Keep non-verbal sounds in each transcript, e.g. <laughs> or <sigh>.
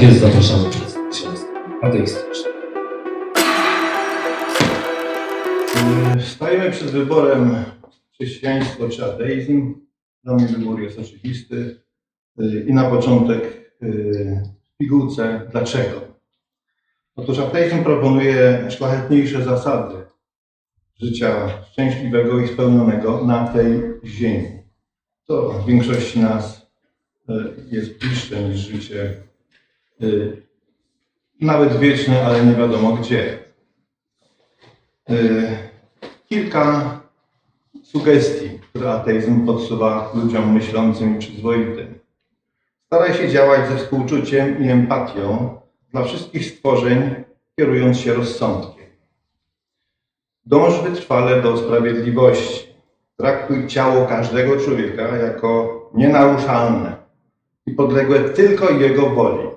Jest, zapraszamy przez ateistyczne. Stajemy przed wyborem chrześcijaństwo czy ateizm. Dla mnie wybór jest oczywisty. Y, I na początek y, w pigułce dlaczego. Otóż ateizm proponuje szlachetniejsze zasady życia szczęśliwego i spełnionego na tej ziemi. To w większości nas y, jest bliższe niż życie nawet wieczne, ale nie wiadomo gdzie. Y, Kilka sugestii, które ateizm podsuwa ludziom myślącym i przyzwoitym. Staraj się działać ze współczuciem i empatią dla wszystkich stworzeń, kierując się rozsądkiem. Dąż wytrwale do sprawiedliwości. Traktuj ciało każdego człowieka jako nienaruszalne i podległe tylko jego woli.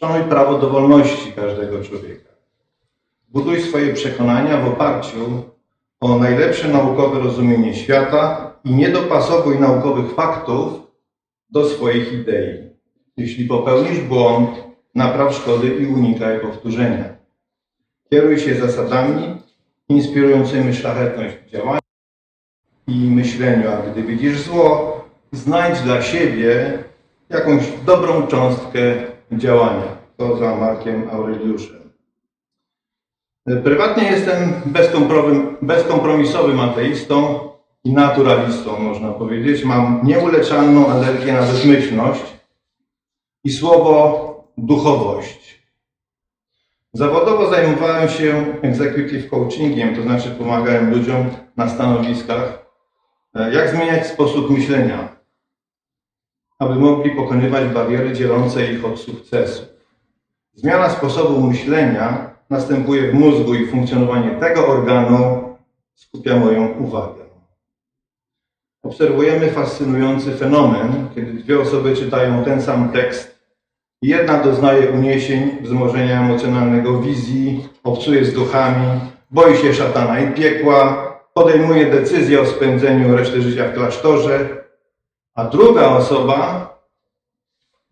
Szanuj prawo do wolności każdego człowieka. Buduj swoje przekonania w oparciu o najlepsze naukowe rozumienie świata i nie dopasowuj naukowych faktów do swoich idei. Jeśli popełnisz błąd, napraw szkody i unikaj powtórzenia. Kieruj się zasadami inspirującymi szlachetność w działaniu i myśleniu, a gdy widzisz zło, znajdź dla siebie jakąś dobrą cząstkę działania. To za Markiem Aureliuszem. Prywatnie jestem bezkompromisowym, bezkompromisowym ateistą i naturalistą, można powiedzieć. Mam nieuleczalną alergię na bezmyślność i słowo duchowość. Zawodowo zajmowałem się executive coachingiem, to znaczy pomagałem ludziom na stanowiskach, e, jak zmieniać sposób myślenia, aby mogli pokonywać bariery dzielące ich od sukcesu. Zmiana sposobu myślenia następuje w mózgu i funkcjonowanie tego organu skupia moją uwagę. Obserwujemy fascynujący fenomen, kiedy dwie osoby czytają ten sam tekst jedna doznaje uniesień, wzmożenia emocjonalnego wizji, obcuje z duchami, boi się szatana i piekła, podejmuje decyzję o spędzeniu reszty życia w klasztorze, a druga osoba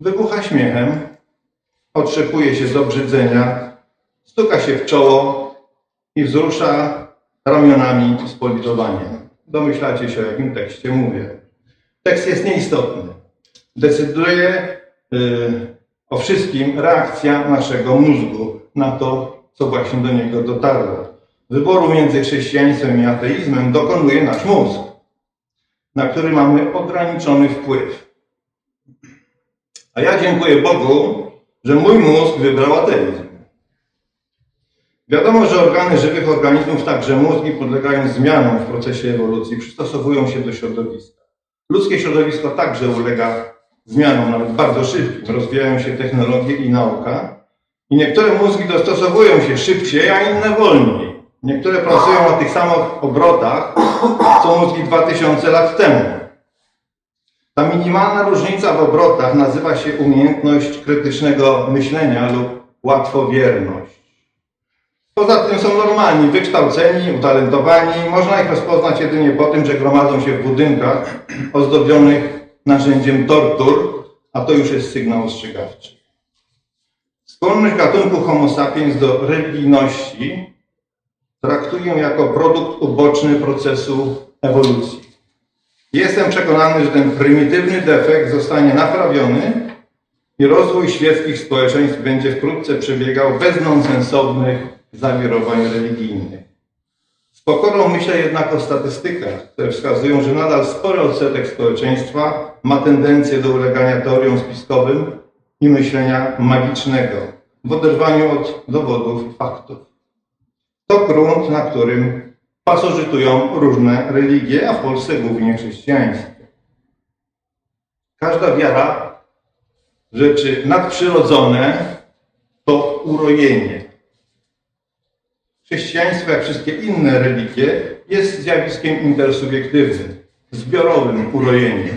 wybucha śmiechem, otrzepuje się z obrzydzenia, stuka się w czoło i wzrusza ramionami z politowaniem. Domyślacie się, o jakim tekście mówię. Tekst jest nieistotny. Decyduje y, o wszystkim reakcja naszego mózgu na to, co właśnie do niego dotarło. Wyboru między chrześcijaństwem i ateizmem dokonuje nasz mózg, na który mamy ograniczony wpływ. A ja dziękuję Bogu, że mój mózg wybrał ateizm. Wiadomo, że organy żywych organizmów, także mózgi, podlegają zmianom w procesie ewolucji, przystosowują się do środowiska. Ludzkie środowisko także ulega zmianom, nawet bardzo szybkim. Rozwijają się technologie i nauka. I niektóre mózgi dostosowują się szybciej, a inne wolniej. Niektóre pracują na tych samych obrotach, mózgi 2000 lat temu. Ta minimalna różnica w obrotach nazywa się umiejętność krytycznego myślenia lub łatwowierność. Poza tym są normalni, wykształceni, utalentowani. Można ich rozpoznać jedynie po tym, że gromadzą się w budynkach ozdobionych narzędziem tortur, a to już jest sygnał ostrzegawczy. Skłonność gatunku Homo sapiens do religijności traktuję jako produkt uboczny procesu ewolucji. Jestem przekonany, że ten prymitywny defekt zostanie naprawiony i rozwój świeckich społeczeństw będzie wkrótce przebiegał bez nonsensownych zawirowań religijnych. Z pokorą myślę jednak o statystykach, które wskazują, że nadal spory odsetek społeczeństwa ma tendencję do ulegania teoriom spiskowym i myślenia magicznego w oderwaniu od dowodów faktów. To grunt, na którym pasożytują różne religie, a w Polsce głównie chrześcijaństwo. Każda wiara rzeczy nadprzyrodzone to urojenie. Chrześcijaństwo, jak wszystkie inne religie, jest zjawiskiem intersubiektywnym, zbiorowym urojeniem.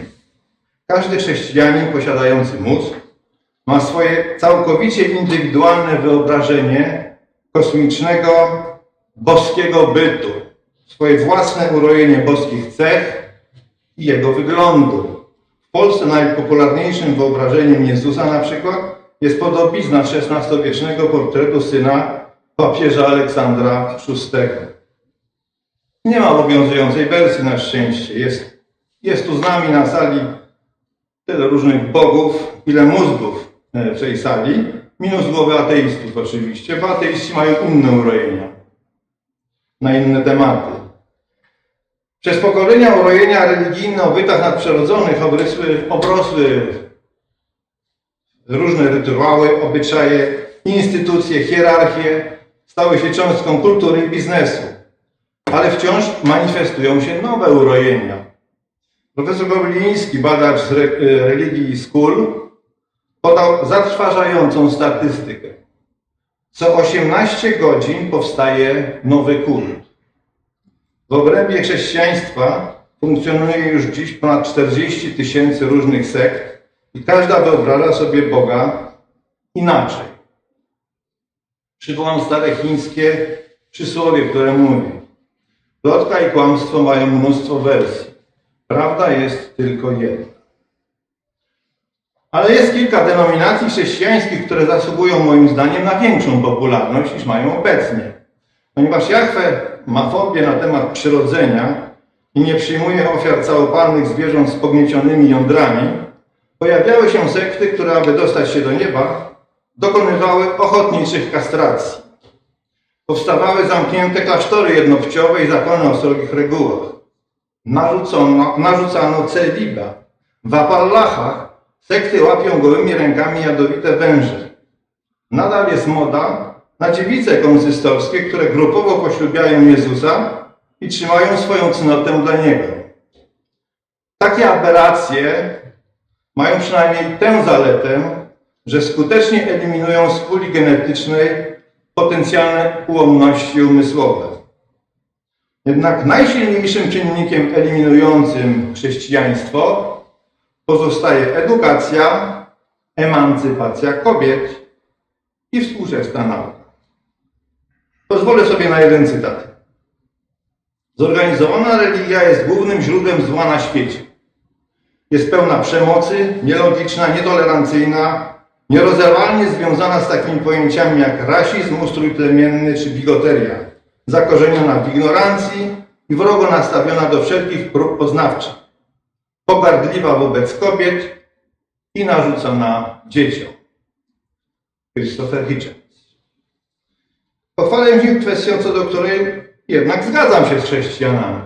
Każdy chrześcijanin posiadający mózg ma swoje całkowicie indywidualne wyobrażenie kosmicznego, boskiego bytu, swoje własne urojenie boskich cech i jego wyglądu. W Polsce najpopularniejszym wyobrażeniem Jezusa na przykład jest podobizna XVI-wiecznego portretu syna papieża Aleksandra VI. Nie ma obowiązującej wersji na szczęście. Jest, jest tu z nami na sali tyle różnych bogów, ile mózgów e, w tej sali, minus głowy ateistów oczywiście, bo ateiści mają inne urojenia na inne tematy. Przez pokolenia urojenia religijne o bytach nadprzyrodzonych obrysły, obrosły różne rytuały, obyczaje, instytucje, hierarchie, stały się cząstką kultury i biznesu. Ale wciąż manifestują się nowe urojenia. Profesor Gobliński, badacz re, e, religii i skór, podał zatrważającą statystykę. Co 18 godzin powstaje nowy kult. W obrębie chrześcijaństwa funkcjonuje już dziś ponad 40 tysięcy różnych sekt i każda wyobraża sobie Boga inaczej. Przywołam stare chińskie przysłowie, które mówi Plotka i kłamstwo mają mnóstwo wersji. Prawda jest tylko jedna. Ale jest kilka denominacji chrześcijańskich, które zasługują moim zdaniem na większą popularność niż mają obecnie. Ponieważ Jahwe ma fobię na temat przyrodzenia i nie przyjmuje ofiar całopalnych zwierząt z pogniecionymi jądrami, pojawiały się sekty, które aby dostać się do nieba, dokonywały ochotniczych kastracji. Powstawały zamknięte klasztory jednopłciowe i zakony o srogich regułach. Narzucono, narzucano celiba. W Apalachach sekty łapią gołymi rękami jadowite węże. Nadal jest moda na dziewice konsystorskie, które grupowo poślubiają Jezusa i trzymają swoją cnotę dla Niego. Takie aberracje mają przynajmniej tę zaletę, że skutecznie eliminują z puli genetycznej potencjalne ułomności umysłowe. Jednak najsilniejszym czynnikiem eliminującym chrześcijaństwo pozostaje edukacja, emancypacja kobiet i współczesna nauka. Pozwolę sobie na jeden cytat. Zorganizowana religia jest głównym źródłem zła na świecie. Jest pełna przemocy, nielogiczna, nietolerancyjna, nierozerwalnie związana z takimi pojęciami jak rasizm, ustrój plemienny czy bigoteria, zakorzeniona w ignorancji i wrogo nastawiona do wszelkich prób poznawczych, pogardliwa wobec kobiet i narzucona dzieciom. Christopher Hitchens. Pochwalę się kwestią, co do której jednak zgadzam się z chrześcijanami.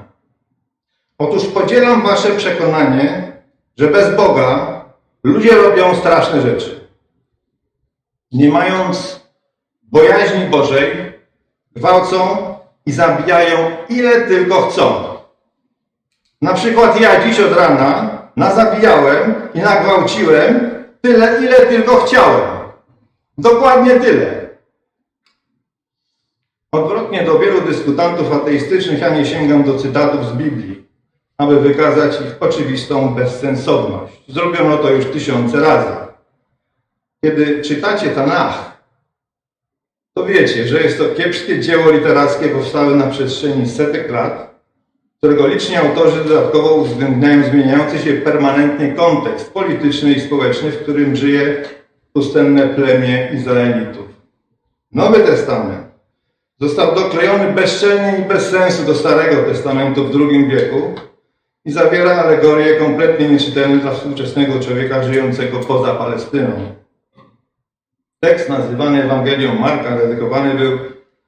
Otóż podzielam wasze przekonanie, że bez Boga ludzie robią straszne rzeczy. Nie mając bojaźni Bożej, gwałcą i zabijają ile tylko chcą. Na przykład ja dziś od rana nazabijałem i nagwałciłem tyle, ile tylko chciałem. Dokładnie tyle. Odwrotnie do wielu dyskutantów ateistycznych ja nie sięgam do cytatów z Biblii, aby wykazać ich oczywistą bezsensowność. Zrobiono to już tysiące razy. Kiedy czytacie Tanach, to wiecie, że jest to kiepskie dzieło literackie powstałe na przestrzeni setek lat, którego liczni autorzy dodatkowo uwzględniają zmieniający się permanentnie kontekst polityczny i społeczny, w którym żyje pustenne plemię Izraelitów. Nowy Testament został doklejony bezczelnie i bez sensu do Starego Testamentu w II wieku i zawiera alegorie kompletnie nieczytelne dla współczesnego człowieka żyjącego poza Palestyną. Tekst nazywany Ewangelią Marka dedykowany był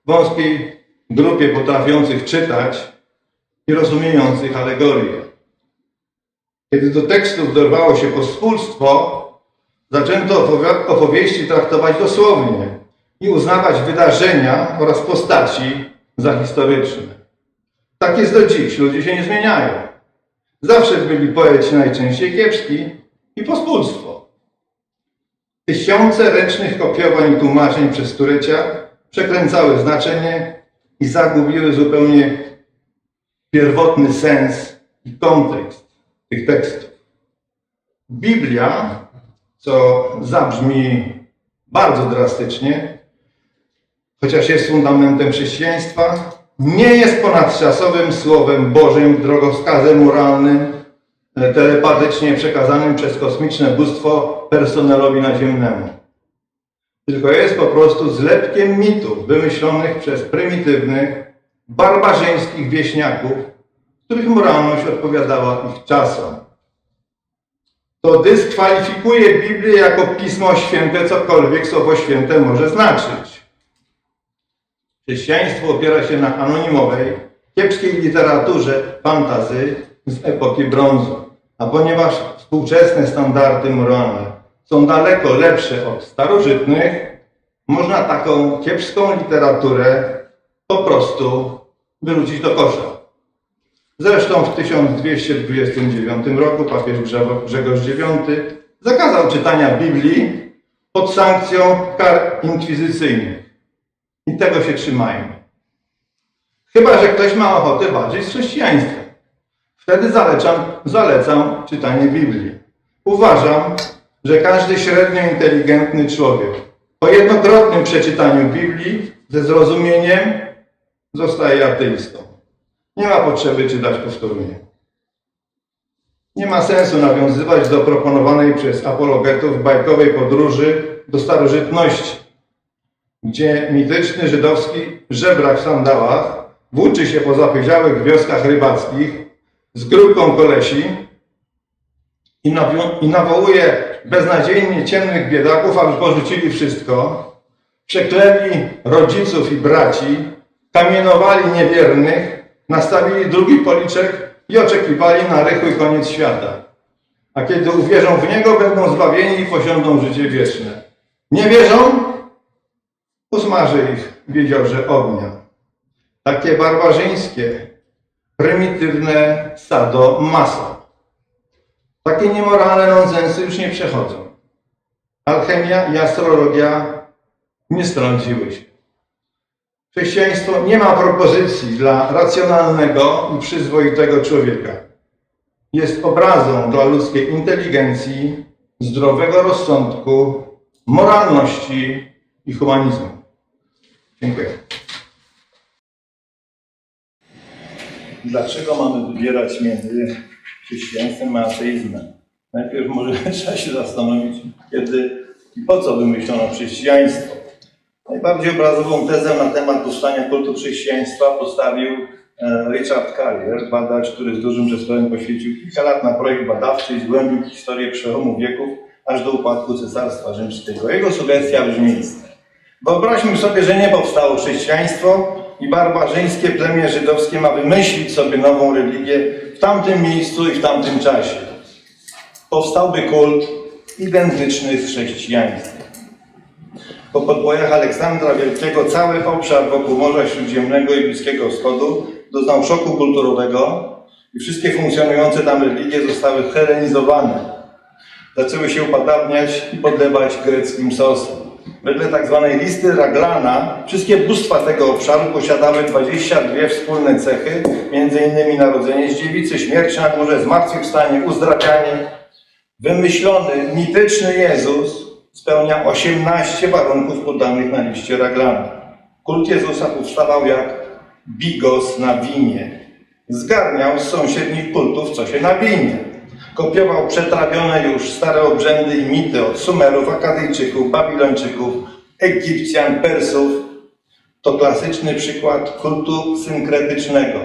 wąskiej grupie potrafiących czytać i rozumiejących alegorie. Kiedy do tekstów dorwało się pospólstwo, zaczęto opowi- opowieści traktować dosłownie i uznawać wydarzenia oraz postaci za historyczne. Tak jest do dziś, ludzie się nie zmieniają. Zawsze byli poeci najczęściej kiepski i pospólstwo. Tysiące ręcznych kopiowań i tłumaczeń przez stulecia przekręcały znaczenie i zagubiły zupełnie pierwotny sens i kontekst tych tekstów. Biblia, co zabrzmi bardzo drastycznie, chociaż jest fundamentem chrześcijaństwa, nie jest ponadczasowym Słowem Bożym, drogowskazem moralnym, e, telepatycznie przekazanym przez kosmiczne bóstwo personelowi naziemnemu. tylko jest po prostu zlepkiem mitów wymyślonych przez prymitywnych, barbarzyńskich wieśniaków, których moralność odpowiadała ich czasom. To dyskwalifikuje Biblię jako Pismo Święte, cokolwiek Słowo Święte może znaczyć. Chrześcijaństwo opiera się na anonimowej, kiepskiej literaturze fantazy z epoki brązu. A ponieważ współczesne standardy moralne są daleko lepsze od starożytnych, można taką kiepską literaturę po prostu wyrzucić do kosza. Zresztą w 1229 roku papież Grze- Grzegorz IX zakazał czytania Biblii pod sankcją kar inkwizycyjnych. I tego się trzymajmy. Chyba, że ktoś ma ochotę walczyć z chrześcijaństwem. Wtedy zalecam, zalecam czytanie Biblii. Uważam, że każdy średnio inteligentny człowiek po jednokrotnym przeczytaniu Biblii ze zrozumieniem zostaje ateistą. Nie ma potrzeby czytać powtórnie. Nie ma sensu nawiązywać do proponowanej przez apologetów bajkowej podróży do starożytności, gdzie mityczny żydowski żebrak w sandałach włóczy się po zapyziałych wioskach rybackich z grupką kolesi i, nawią- i nawołuje beznadziejnie ciemnych biedaków, aby porzucili wszystko, przeklęli rodziców i braci, kamienowali niewiernych, nastawili drugi policzek i oczekiwali na rychły koniec świata. A kiedy uwierzą w Niego, będą zbawieni i posiądą życie wieczne. Nie wierzą? Usmaży ich, wiedział, że ognia. Takie barbarzyńskie, prymitywne sado masa. Takie niemoralne nonsensy już nie przechodzą. Alchemia i astrologia nie strąciły się. Chrześcijaństwo nie ma propozycji dla racjonalnego i przyzwoitego człowieka. Jest obrazą dla ludzkiej inteligencji, zdrowego rozsądku, moralności i humanizmu. Dziękuję. Dlaczego mamy wybierać między chrześcijaństwem a ateizmem? Najpierw może <laughs> trzeba się zastanowić, kiedy i po co wymyślono chrześcijaństwo. Najbardziej obrazową tezę na temat powstania kultu chrześcijaństwa postawił e, Richard Carrier, badacz, który z dużym zespołem poświęcił kilka lat na projekt badawczy i zgłębił historię przełomu wieków aż do upadku Cesarstwa Rzymskiego. Jego sugestia brzmi: Wyobraźmy sobie, że nie powstało chrześcijaństwo i barbarzyńskie plemię żydowskie ma wymyślić sobie nową religię w tamtym miejscu i w tamtym czasie. Powstałby kult identyczny z chrześcijaństwem. Po podbojach Aleksandra Wielkiego cały obszar wokół Morza Śródziemnego i Bliskiego Wschodu doznał szoku kulturowego i wszystkie funkcjonujące tam religie zostały helenizowane. Zaczęły się upadabniać i podlewać greckim sosem. Wedle tak zwanej listy Raglana wszystkie bóstwa tego obszaru posiadały 22 wspólne cechy, m.in. narodzenie z dziewicy, śmierć na górze, zmartwychwstanie, uzdrawianie. Wymyślony, mityczny Jezus spełnia 18 warunków podanych na liście Raglana. Kult Jezusa powstawał jak bigos na winie. Zgarniał z sąsiednich kultów, co się nawinie. Kopiował przetrawione już stare obrzędy i mity od Sumerów, Akadyjczyków, Babilończyków, Egipcjan, Persów. To klasyczny przykład kultu synkretycznego.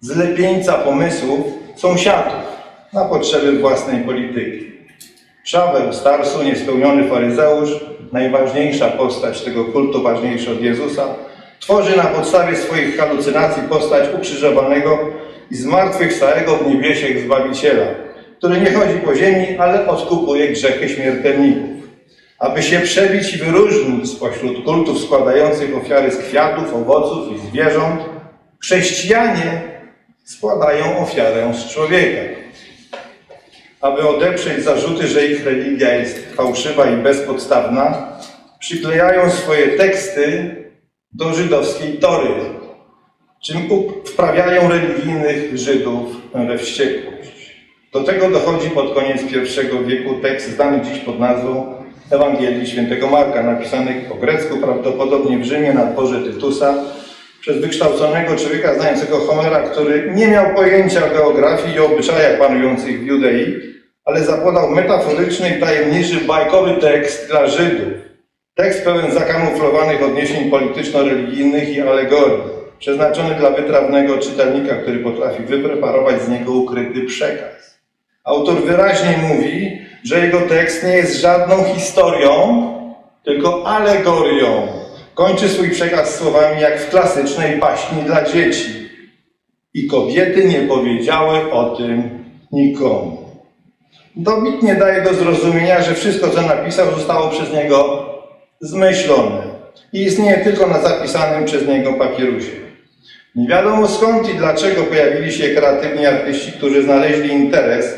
Zlepieńca pomysłów sąsiadów na potrzeby własnej polityki. Szaweł z Tarsu, niespełniony faryzeusz, najważniejsza postać tego kultu, ważniejsza od Jezusa, tworzy na podstawie swoich halucynacji postać ukrzyżowanego i zmartwychwstałego w niebiesiech Zbawiciela, który nie chodzi po ziemi, ale odkupuje grzechy śmiertelników. Aby się przebić i wyróżnić spośród kultów składających ofiary z kwiatów, owoców i zwierząt, chrześcijanie składają ofiarę z człowieka aby odeprzeć zarzuty, że ich religia jest fałszywa i bezpodstawna, przyklejają swoje teksty do żydowskiej tory, czym wprawiają religijnych Żydów we wściekłość. Do tego dochodzi pod koniec I wieku tekst znany dziś pod nazwą Ewangelii Świętego Marka, napisany po grecku, prawdopodobnie w Rzymie na dworze Tytusa, przez wykształconego człowieka znającego Homera, który nie miał pojęcia o geografii i obyczajach panujących w Judei, ale zapodał metaforyczny i tajemniczy bajkowy tekst dla Żydów. Tekst pełen zakamuflowanych odniesień polityczno-religijnych i alegorii, przeznaczony dla wytrawnego czytelnika, który potrafi wypreparować z niego ukryty przekaz. Autor wyraźnie mówi, że jego tekst nie jest żadną historią, tylko alegorią. Kończy swój przekaz słowami jak w klasycznej baśni dla dzieci. I kobiety nie powiedziały o tym nikomu. Dobitnie daje do zrozumienia, że wszystko, co napisał, zostało przez niego zmyślone i istnieje tylko na zapisanym przez niego papierusie. Nie wiadomo skąd i dlaczego pojawili się kreatywni artyści, którzy znaleźli interes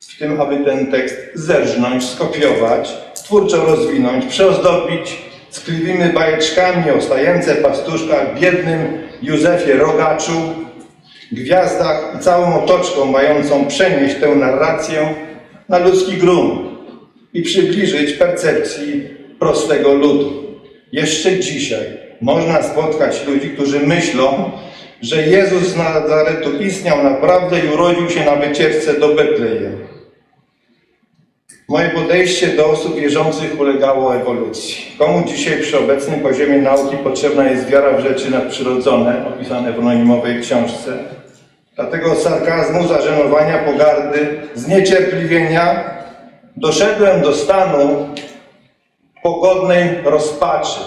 w tym, aby ten tekst zerżnąć, skopiować, twórczo rozwinąć, przeozdobić tkliwymi bajeczkami o stajence pastuszkach, biednym Józefie Rogaczu, gwiazdach i całą otoczką mającą przenieść tę narrację na ludzki grunt i przybliżyć percepcji prostego ludu. Jeszcze dzisiaj można spotkać ludzi, którzy myślą, że Jezus z Nazaretu istniał naprawdę i urodził się na wycieczce do Betlejem. Moje podejście do osób wierzących ulegało ewolucji. Komu dzisiaj przy obecnym poziomie nauki potrzebna jest wiara w rzeczy nadprzyrodzone, opisane w anonimowej książce? Dlatego od sarkazmu, zażenowania, pogardy, zniecierpliwienia doszedłem do stanu pogodnej rozpaczy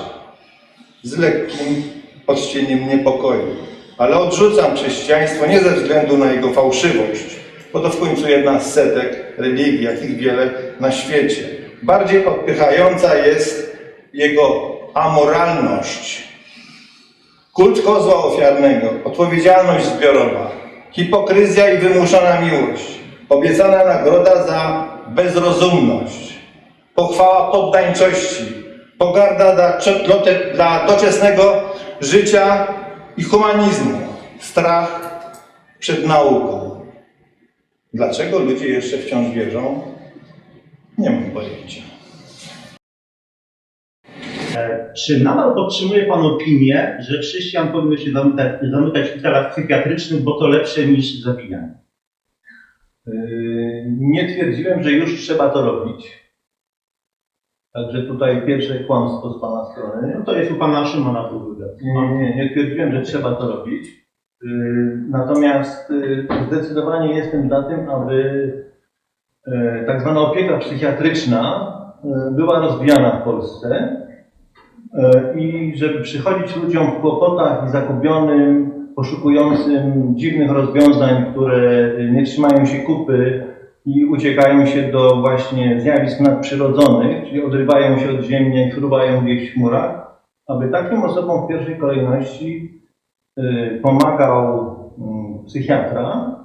z lekkim odcieniem niepokoju. Ale odrzucam chrześcijaństwo nie ze względu na jego fałszywość, bo to w końcu jedna z setek religii, jakich wiele na świecie. Bardziej odpychająca jest jego amoralność. Kult kozła ofiarnego, odpowiedzialność zbiorowa, hipokryzja i wymuszona miłość, obiecana nagroda za bezrozumność, pochwała poddańczości, pogarda dla, dla doczesnego życia i humanizmu, strach przed nauką. Dlaczego ludzie jeszcze wciąż wierzą? Nie mam pojęcia. E, Czy nadal podtrzymuje Pan opinię, że chrześcijan powinno się zamykać, zamykać w szpitalach psychiatrycznych, bo to lepsze niż zabijanie? Yy, Nie twierdziłem, że już trzeba to robić. Także tutaj pierwsze kłamstwo z Pana strony. No to jest u Pana Szymona był wywiad. Nie, nie, nie twierdziłem, że trzeba to robić. Yy, Natomiast zdecydowanie jestem za tym, aby tak zwana opieka psychiatryczna była rozwijana w Polsce i żeby przychodzić ludziom w kłopotach i zagubionym, poszukującym dziwnych rozwiązań, które nie trzymają się kupy i uciekają się do właśnie zjawisk nadprzyrodzonych, czyli odrywają się od ziemi i fruwają gdzieś w chmurach, aby takim osobom w pierwszej kolejności y, pomagał mm, psychiatra,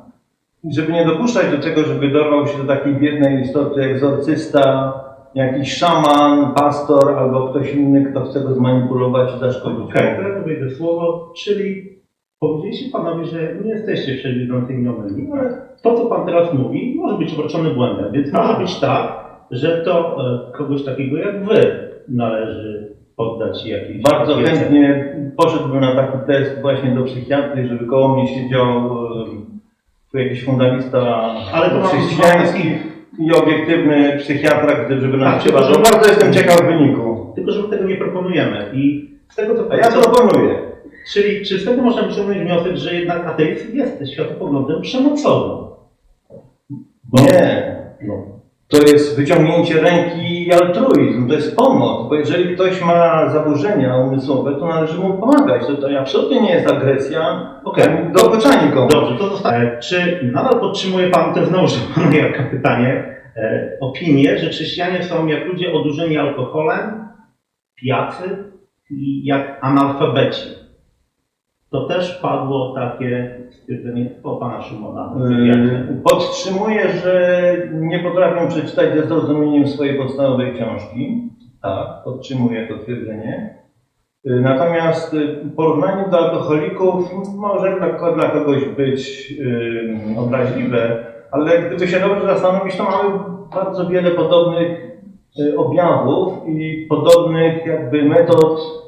żeby nie dopuszczać do tego, żeby dorwał się do takiej biednej istoty egzorcysta, jakiś szaman, pastor albo ktoś inny, kto chce go zmanipulować i zaszkodzić. Okej, teraz wejdę słowo, czyli powiedzieliście Panowie, że nie jesteście przewidzącymi omylni, ale to, co Pan teraz mówi, może być obarczone błędem, więc może być tak, że to e, kogoś takiego jak Wy należy poddać jakiejś Bardzo opiece. chętnie poszedłbym na taki test właśnie do psychiatry, żeby koło mnie siedział em, tu jakiś fundalista Ale to chrześcijański i obiektywny psychiatra, żeby nas Tak, przeważył. Bardzo jestem ciekaw wyniku. Tylko, że my tego nie proponujemy i z tego, co A ja proponuję. Czyli czy z tego można wyciągnąć wniosek, że jednak ateizm jest światopoglądem przemocowym? Nie. No. To jest wyciągnięcie ręki i altruizm, to jest pomoc, bo jeżeli ktoś ma zaburzenia umysłowe, to należy mu pomagać. To, to absolutnie nie jest agresja Okej. do otoczania kogoś. Dobrze, to zostaje. Czy nadal podtrzymuje Pan, jest znowu <laughs> Pana jaka pytanie, e, opinię, że chrześcijanie są jak ludzie odurzeni alkoholem, pijacy i jak analfabeci? To też padło takie stwierdzenie po Pana Szymona. Yy, Podtrzymuję, że nie potrafią przeczytać ze zrozumieniem swojej podstawowej książki. Tak, podtrzymuję to twierdzenie. Yy, Natomiast yy, porównanie do alkoholików może dla, kogoś być obraźliwe, ale gdyby się dobrze zastanowić, to mamy bardzo wiele podobnych objawów i podobnych jakby metod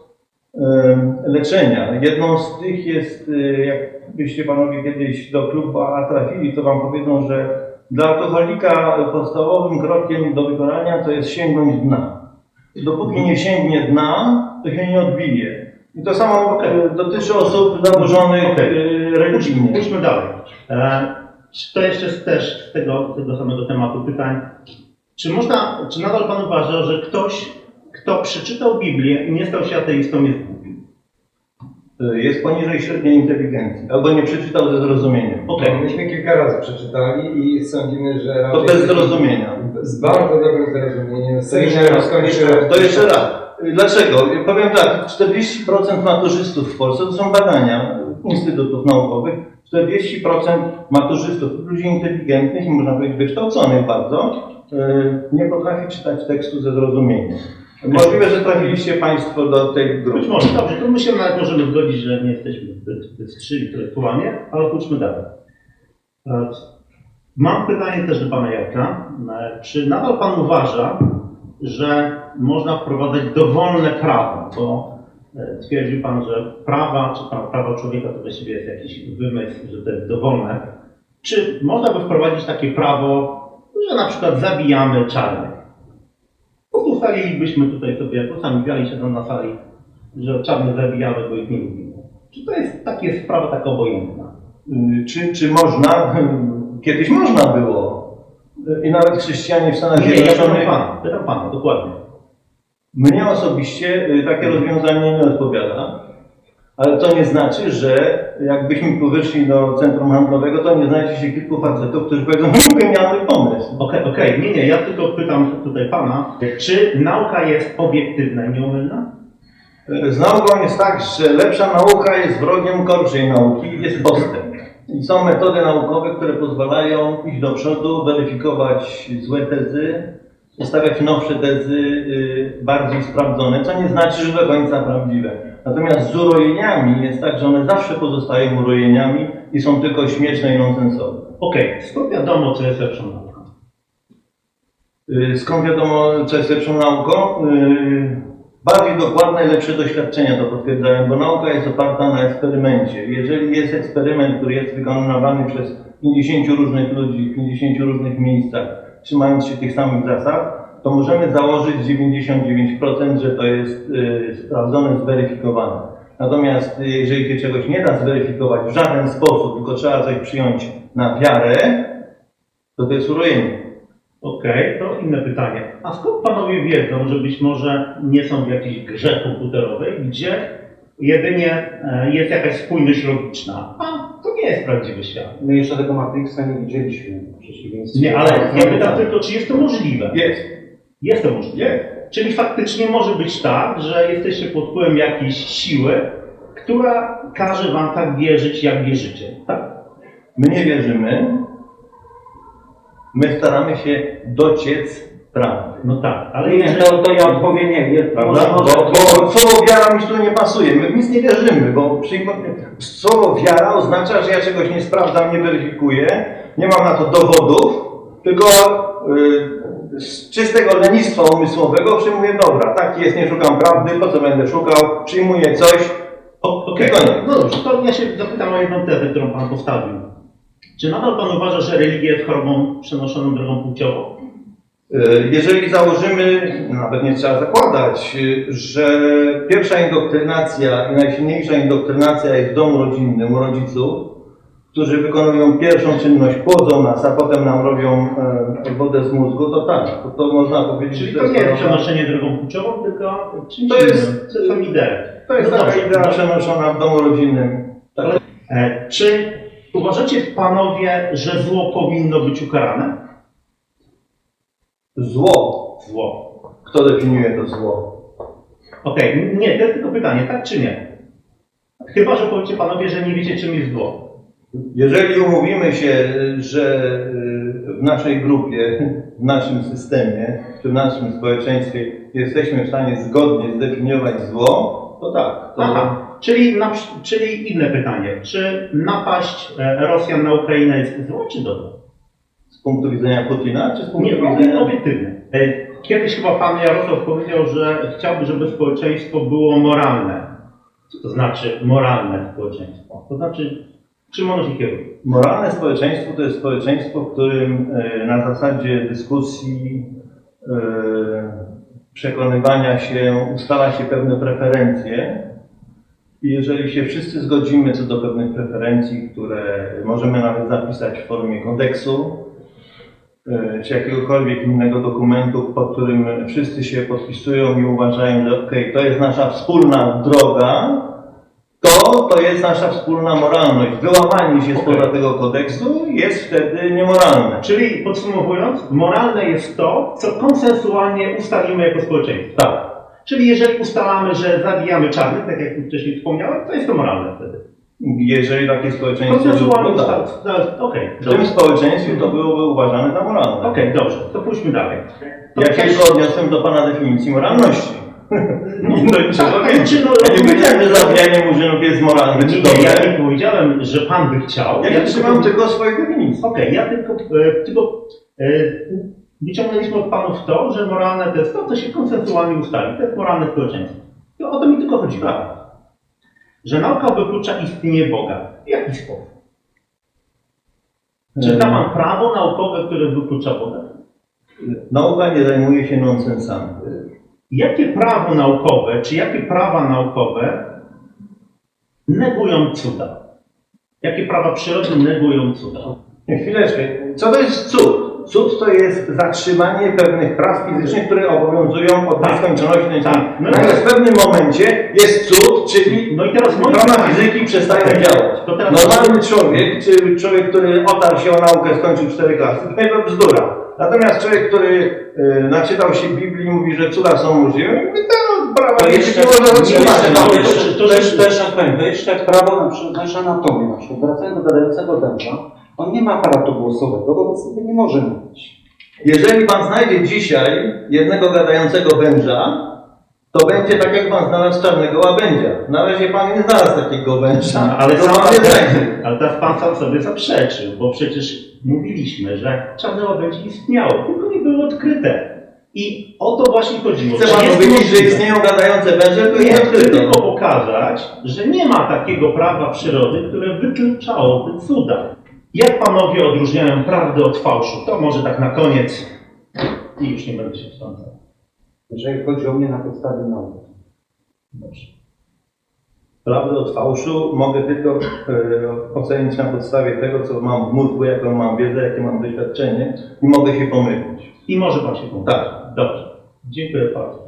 leczenia. Jedną z tych jest, y, jakbyście panowie kiedyś do klubu A trafili, to wam powiedzą, że dla alkoholika podstawowym krokiem do wykonania to jest sięgnąć dna. dopóki nie sięgnie dna, to się nie odbije. I to samo e, dotyczy osób zaburzonych Okej. e. Pójdźmy dalej. E, to jeszcze z, też z tego, tego samego tematu pytań. Czy można, czy nadal Pan uważa, że ktoś, kto przeczytał Biblię i nie stał się ateistą, jest głupi? E, Jest poniżej średniej inteligencji, albo nie przeczytał ze zrozumieniem. Okej. Myśmy kilka razy przeczytali i sądzimy, że To bez zrozumienia. Z bardzo dobrym zrozumieniem. To jeszcze, raz, to jeszcze raz. Dlaczego? Powiem tak, 40% maturzystów w Polsce, to są badania instytutów naukowych, 40% maturzystów, ludzi inteligentnych i można powiedzieć wykształconych bardzo, e, nie potrafi czytać tekstu ze zrozumieniem. Możliwe, że trafiliście Państwo do tej grupy. Być może, dobrze, to my się nawet możemy zgodzić, że nie jesteśmy zbyt bystrzy intelektualnie, ale pójdźmy dalej. E, Mam pytanie też do Pana Jarka. E, Czy nadal Pan uważa, że można wprowadzać dowolne prawo? Bo e, twierdził Pan, że prawa, czy prawa człowieka to właściwie jest jakiś wymysł, że to jest dowolne. Czy można by wprowadzić takie prawo, że na przykład zabijamy czarnych? Ustalilibyśmy tutaj sobie, czasami biali siedzą na sali, że czarnych zabijamy, bo ich nie lubimy. Czy to jest takie sprawa tak obojętna? Y, Czy, czy można? <laughs> Kiedyś można było. I nawet chrześcijanie w Stanach ja pytam Zjednoczonych. Pana, pytam Pana, dokładnie. Mnie osobiście y, takie rozwiązanie nie odpowiada, ale to nie znaczy, że jakbyśmy tu wyszli do centrum handlowego, to nie znajdzie się kilku facetów, którzy powiedzą, "No, genialny pomysł. Okej, okej, nie, nie, ja tylko pytam tutaj Pana, czy nauka jest obiektywna i nieomylna? Y, Z nauką jest tak, że lepsza nauka jest wrogiem gorszej nauki, jest postęp. I są metody naukowe, które pozwalają iść do przodu, weryfikować złe tezy, stawiać nowsze tezy, y, bardziej sprawdzone, co nie znaczy, że do końca prawdziwe. Natomiast z urojeniami jest tak, że one zawsze pozostają urojeniami i są tylko śmieszne i nonsensowe. Okej, skąd wiadomo, co jest lepszą nauką? Y, Skąd wiadomo, co jest lepszą nauką? Y, Bardziej dokładne i lepsze doświadczenia to potwierdzają, bo nauka jest oparta na eksperymencie. Jeżeli jest eksperyment, który jest wykonywany przez 50 różnych ludzi w 50 różnych miejscach, trzymając się tych samych zasad, to możemy założyć 99%, że to jest y, sprawdzone, zweryfikowane. Natomiast y, jeżeli się czegoś nie da zweryfikować w żaden sposób, tylko trzeba coś przyjąć na wiarę, to to jest urojenie. Okej, to inne pytanie. A skąd panowie wiedzą, że być może nie są w jakiejś grze komputerowej, gdzie jedynie e, jest jakaś spójność logiczna, a to nie jest prawdziwy świat? My jeszcze tego Matrixa nie widzieliśmy. w przeciwieństwie Nie, ale ja pytam tylko, czy jest to możliwe? Jest. Jest to możliwe. Jest. Czyli faktycznie może być tak, że jesteście pod wpływem jakiejś siły, która każe wam tak wierzyć, jak wierzycie. Tak? My nie wierzymy. My staramy się dociec prawdy. No tak, ale Nie, to, to ja odpowiem nie, nie, Prawda? Bo, bo słowo wiara mi tu nie pasuje. My w nic nie wierzymy, bo przyjm- słowo wiara oznacza, że ja czegoś nie sprawdzam, nie weryfikuję, nie mam na to dowodów, tylko y, z czystego lenistwa umysłowego przyjmuję, dobra, tak jest, nie szukam prawdy, po co będę szukał, przyjmuję coś, Okej, nie. no dobrze, to ja się zapytam o jedną tezę, którą Pan postawił. Czy nadal Pan uważa, że religia jest chorobą przenoszoną drogą płciową? Y, Jeżeli założymy, nawet nie trzeba zakładać, y, że pierwsza indoktrynacja i najsilniejsza indoktrynacja jest w domu rodzinnym u rodziców, którzy wykonują pierwszą czynność, płodzą nas, a potem nam robią e, wodę z mózgu, to tak, to, to można powiedzieć, Czyli że to nie jest choroba- przenoszenie drogą płciową, tylko czymś To jest- innym. To są idee. To jest No taka dobrze, idea no. przenoszona w domu rodzinnym. Tak. E, Czy uważacie Panowie, że zło powinno być ukarane? Zło. Zło. Kto definiuje to zło? Okej, nie, to jest tylko pytanie, tak czy nie? Chyba, że powiecie Panowie, że nie wiecie czym jest zło. Jeżeli umówimy się, że y, w naszej grupie, w naszym systemie, czy w naszym społeczeństwie jesteśmy w stanie zgodnie zdefiniować zło, to tak. To Aha, czyli, na, czyli inne pytanie. Czy napaść e, Rosjan na Ukrainę jest zło czy dobre? Z punktu widzenia Putina, czy z punktu Nie, obie- widzenia... obiektywnie. E, Kiedyś chyba pan Jarosław powiedział, że chciałby, żeby społeczeństwo było moralne. Co to znaczy moralne społeczeństwo? To znaczy, czym ono się kieruje? Moralne społeczeństwo to jest społeczeństwo, w którym e, na zasadzie dyskusji e, przekonywania się, ustala się pewne preferencje. I jeżeli się wszyscy zgodzimy co do pewnych preferencji, które możemy nawet zapisać w formie kodeksu, czy jakiegokolwiek innego dokumentu, pod którym wszyscy się podpisują i uważają, że okej, to jest nasza wspólna droga, to to jest nasza wspólna moralność. Wyłamanie się spoza tego kodeksu jest wtedy niemoralne. Czyli podsumowując, moralne jest to, co konsensualnie ustalimy jako społeczeństwo. Tak. Czyli jeżeli ustalamy, że zabijamy czarnych, tak jak wcześniej wspomniałem, to jest to moralne wtedy. Jeżeli takie społeczeństwo tak. ustalamy. no, Okej, W tym dobrze. społeczeństwie to byłoby uważane za moralne. Okej, dobrze, to pójdźmy dalej. To Ja też- tylko odniosłem do Pana definicji moralności. <laughs> No, i trzeba tak, wiedzieć. czy no, Ja nie powiedziałem, że że- zabijanie murzynów jest moralne czy Nie, nie, ja dobre. nie powiedziałem, że Pan by chciał. Ja nie trzymam tylko swojej definicji. Okej, ja tylko, e, tylko e, wyciągnęliśmy od panów to, że moralne to jest to, co się konsensualnie ustali. To jest moralne społeczeństwo. To o to mi tylko chodziło. Że nauka wyklucza istnienie Boga. W jaki sposób? Czy zna pan prawo naukowe, które wyklucza Boga? Nauka nie zajmuje się nonsensami. Jakie prawo naukowe, czy jakie prawa naukowe negują cuda? Jakie prawa przyrody negują cuda? Nie, chwileczkę. Co to jest cud? Cud to jest zatrzymanie pewnych praw fizycznych, które obowiązują od Tak. nieskończoności. Tak. No ale w pewnym momencie jest cud, czyli No i teraz prawa fizyki przestają działać. To teraz- Normalny człowiek, czy człowiek, który otarł się o naukę, skończył cztery klasy, to jest bzdura. Natomiast człowiek, który y, naczytał się Biblii i mówi, że cuda są możliwe, mówi, to prawa To fizyki jeszcze, można nie, zatrzymać. jeszcze, no, to to jeszcze, też tak powiem, to jeszcze jak prawo na przykład nasz anatomii, na przykład wracając do gadającego węża, on nie ma aparatu głosowego, wobec tego nie może mówić. Jeżeli pan znajdzie dzisiaj jednego gadającego węża, to będzie tak, jak pan znalazł czarnego łabędzia. Na razie pan nie znalazł takiego węża, No, ale to sam pan nie znajdzie. Ale teraz pan sam sobie zaprzeczył, bo przecież mówiliśmy, że czarne łabędzie istniało, tylko nie były odkryte. I o to właśnie chodziło. Chce Czy pan powiedzieć, że istnieją gadające węże, to Nie, nie chcę odkryto. tylko pokazać, że nie ma takiego prawa przyrody, które wykluczałoby cuda. Jak panowie odróżniają prawdę od fałszu? To może tak na koniec i już nie będę się wtrącał. Jeżeli chodzi o mnie na podstawie nauki. Dobrze. Prawdę od fałszu mogę tylko e, ocenić na podstawie tego, co mam w mózgu, jaką mam wiedzę, jakie mam doświadczenie i mogę się pomylić. I może pan się pomylić. Tak. Dobrze. Dziękuję bardzo.